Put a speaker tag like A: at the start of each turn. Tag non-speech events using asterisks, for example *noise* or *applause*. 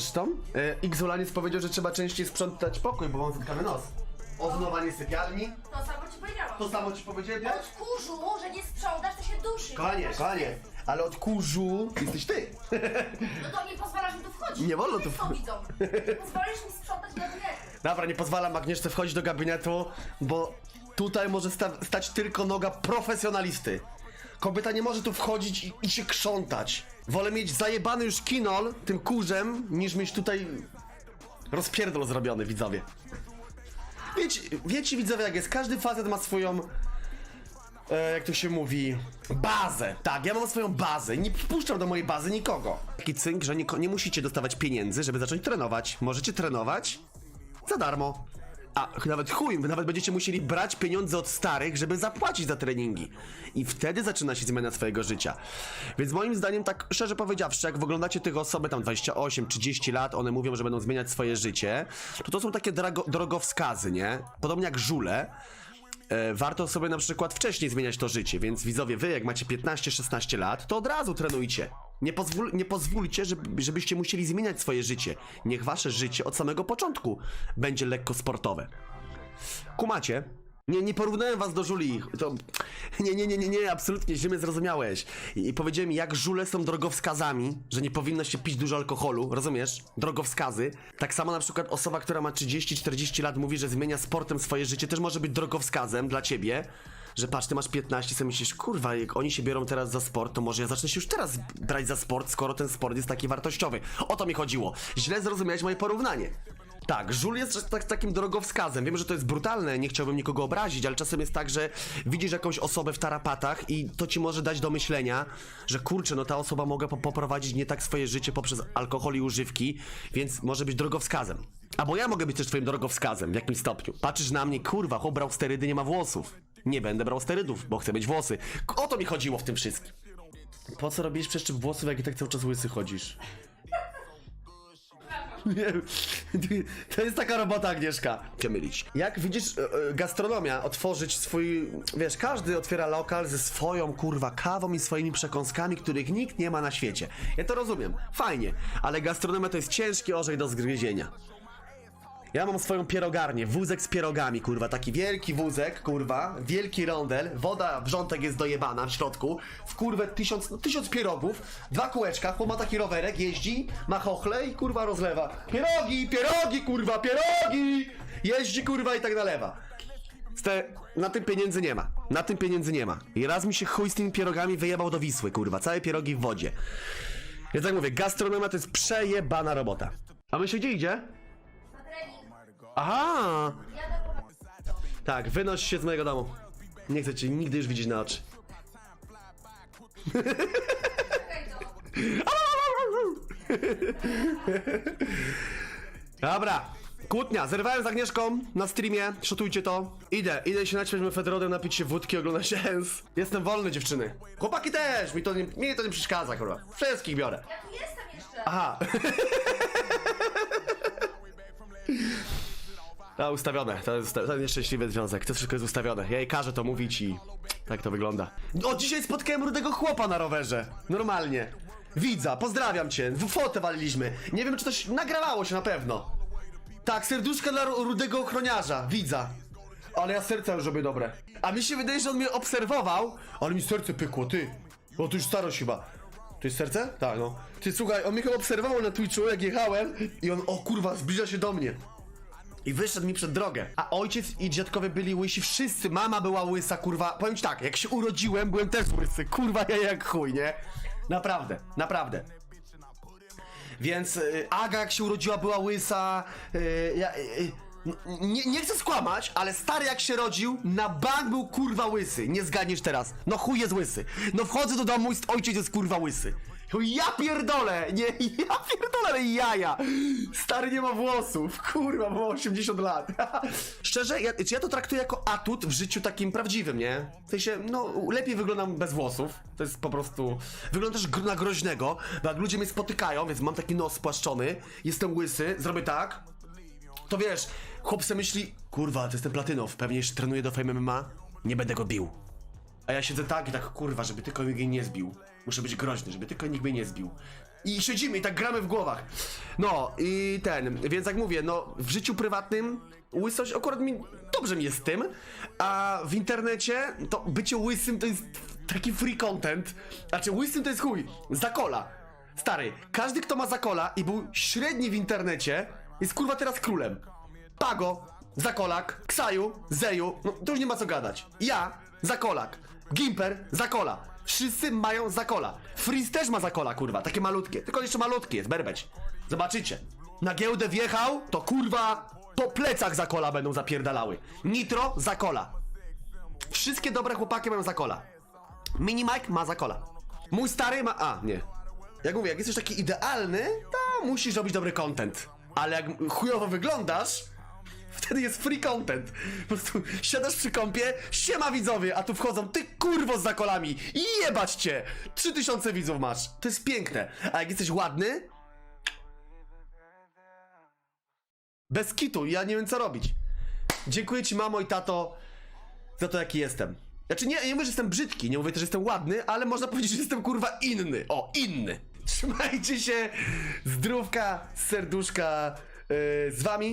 A: Zresztą e, Xulaniec powiedział, że trzeba częściej sprzątać pokój, bo mam zatkany nos. Oznawanie sypialni.
B: To samo ci powiedziałam.
A: To samo ci powiedziałem?
B: Od kurzu, że nie sprzątasz, to się duszy.
A: Kochanie, kochanie, ale od kurzu jesteś ty.
B: No to nie pozwalasz mi tu wchodzić.
A: Nie wolno tu wchodzić.
B: widzą. Nie pozwalasz mi sprzątać gabinetu.
A: Dobra, nie pozwalam Agnieszce wchodzić do gabinetu, bo tutaj może sta stać tylko noga profesjonalisty. Kobieta nie może tu wchodzić i, i się krzątać. Wolę mieć zajebany już kinol tym kurzem, niż mieć tutaj rozpierdol zrobiony, widzowie. Wiecie, wiecie widzowie jak jest, każdy facet ma swoją e, jak to się mówi, bazę. Tak, ja mam swoją bazę nie wpuszczam do mojej bazy nikogo. Taki cynk, że nie, nie musicie dostawać pieniędzy, żeby zacząć trenować. Możecie trenować za darmo. A nawet chuj, wy nawet będziecie musieli brać pieniądze od starych, żeby zapłacić za treningi. I wtedy zaczyna się zmiana swojego życia. Więc moim zdaniem, tak szczerze powiedziawszy, jak oglądacie tych osoby tam 28, 30 lat, one mówią, że będą zmieniać swoje życie, to to są takie drogowskazy, nie? Podobnie jak żule. E, warto sobie na przykład wcześniej zmieniać to życie, więc widzowie, wy jak macie 15-16 lat, to od razu trenujcie. Nie, pozwól, nie pozwólcie, żeby, żebyście musieli zmieniać swoje życie. Niech wasze życie od samego początku będzie lekko sportowe. Kumacie? Nie, nie porównałem was do żuli. To... Nie, nie, nie, nie, nie, absolutnie źle mnie zrozumiałeś. I, I powiedziałem, jak żule są drogowskazami, że nie powinno się pić dużo alkoholu, rozumiesz? Drogowskazy. Tak samo na przykład osoba, która ma 30-40 lat mówi, że zmienia sportem swoje życie, też może być drogowskazem dla ciebie. Że patrz, ty masz 15, sobie myślisz, kurwa, jak oni się biorą teraz za sport, to może ja zacznę się już teraz brać za sport, skoro ten sport jest taki wartościowy. O to mi chodziło. Źle zrozumiałeś moje porównanie. Tak, żul jest tak, takim drogowskazem. Wiem, że to jest brutalne, nie chciałbym nikogo obrazić, ale czasem jest tak, że widzisz jakąś osobę w tarapatach i to ci może dać do myślenia, że kurczę, no ta osoba mogła po poprowadzić nie tak swoje życie poprzez alkohol i używki, więc może być drogowskazem. Albo ja mogę być też twoim drogowskazem w jakimś stopniu. Patrzysz na mnie, kurwa, chłop brał sterydy, nie ma włosów. Nie będę brał sterydów, bo chcę mieć włosy. O to mi chodziło w tym wszystkim. Po co robisz przeszczep włosów, jak i tak cały czas łysy chodzisz? Nie, to jest taka robota, Agnieszka. Cię mylić. Jak widzisz, e, e, gastronomia, otworzyć swój, wiesz, każdy otwiera lokal ze swoją, kurwa, kawą i swoimi przekąskami, których nikt nie ma na świecie. Ja to rozumiem, fajnie, ale gastronomia to jest ciężki orzech do zgryzienia. Ja mam swoją pierogarnię, wózek z pierogami, kurwa, taki wielki wózek, kurwa, wielki rondel, woda, wrzątek jest dojebana w środku, w kurwę tysiąc, no, tysiąc pierogów, dwa kółeczka, chłop ma taki rowerek, jeździ, ma chochle i kurwa rozlewa. Pierogi, pierogi, kurwa, pierogi! Jeździ, kurwa, i tak nalewa. Na tym pieniędzy nie ma, na tym pieniędzy nie ma. I raz mi się chuj z tymi pierogami wyjebał do Wisły, kurwa, całe pierogi w wodzie. Więc tak mówię, gastronomia to jest przejebana robota. A my się gdzie idzie? Aha! Tak, wynoś się z mojego domu. Nie chcę cię nigdy już widzieć na oczy. *laughs* Dobra, kłótnia. Zerwałem z Agnieszką na streamie. Szotujcie to. Idę, idę się naćpać mefedrodem, napić się wódki, oglądać sens. Jestem wolny, dziewczyny. Chłopaki też, mi to nie, mi to nie przeszkadza, kurwa. Wszystkich biorę.
B: Ja tu jestem jeszcze.
A: Aha. *laughs* A, ustawione. To jest, to nieszczęśliwy związek. To wszystko jest ustawione. Ja jej każę to mówić i tak to wygląda. O, dzisiaj spotkałem rudego chłopa na rowerze. Normalnie. Widza, pozdrawiam cię. W fotę waliliśmy. Nie wiem, czy coś nagrawało się na pewno. Tak, serduszka dla ru- rudego ochroniarza. Widza. Ale ja serce już robię dobre. A mi się wydaje, że on mnie obserwował, ale mi serce pykło, ty. O, to już starość chyba. To jest serce? Tak, no. Ty, słuchaj, on mnie chyba obserwował na Twitchu, jak jechałem i on, o kurwa, zbliża się do mnie. I wyszedł mi przed drogę. A ojciec i dziadkowie byli łysi, wszyscy. Mama była łysa, kurwa. Powiem ci tak, jak się urodziłem, byłem też łysy. Kurwa, ja jak chuj, nie? Naprawdę, naprawdę. Więc y, Aga jak się urodziła była łysa. Y, y, y, nie, nie chcę skłamać, ale stary jak się rodził, na bank był kurwa łysy. Nie zgadniesz teraz. No chuj jest łysy. No wchodzę do domu i ojciec jest kurwa łysy. Ja pierdolę! Nie, *laughs* ja pierdolę, ale jaja! Stary nie ma włosów, kurwa, ma 80 lat. *laughs* Szczerze, ja, ja to traktuję jako atut w życiu takim prawdziwym, nie? W sensie, no, lepiej wyglądam bez włosów. To jest po prostu... Wygląda też gro- na groźnego, bo jak ludzie mnie spotykają, więc mam taki nos spłaszczony, jestem łysy, zrobię tak, to wiesz, chłop myśli, kurwa, to jest ten Platynow, pewnie jeszcze trenuje do Fame MMA, nie będę go bił. A ja siedzę tak i tak, kurwa, żeby tylko mnie nie zbił. Muszę być groźny, żeby tylko nikt mnie nie zbił. I siedzimy i tak gramy w głowach. No i ten, więc jak mówię, no w życiu prywatnym łysość akurat mi, dobrze mi jest z tym, a w internecie to bycie łysym to jest taki free content. Znaczy łysym to jest chuj, zakola. Stary, każdy kto ma zakola i był średni w internecie jest kurwa teraz królem. Pago, Zakolak, Ksaju, Zeju, no to już nie ma co gadać. Ja, Zakolak, Gimper, Zakola. Wszyscy mają Zakola. Freeze też ma Zakola, kurwa, takie malutkie. Tylko jeszcze malutkie jest, berbeć. Zobaczycie. Na giełdę wjechał, to kurwa po plecach Zakola będą zapierdalały. Nitro, Zakola. Wszystkie dobre chłopaki mają Zakola. Mini Mike ma Zakola. Mój stary ma... A, nie. Jak mówię, jak jesteś taki idealny, to musisz robić dobry content. Ale jak chujowo wyglądasz, wtedy jest free content. Po prostu siadasz przy kąpie, siema widzowie, a tu wchodzą ty kurwo z zakolami i jebać cię! 3000 widzów masz. To jest piękne. A jak jesteś ładny... Bez kitu, ja nie wiem co robić. Dziękuję ci mamo i tato za to jaki jestem. Znaczy nie, nie mówię, że jestem brzydki, nie mówię też, że jestem ładny, ale można powiedzieć, że jestem kurwa inny. O, inny. *laughs* Trzymajcie się, zdrówka, serduszka yy, z wami.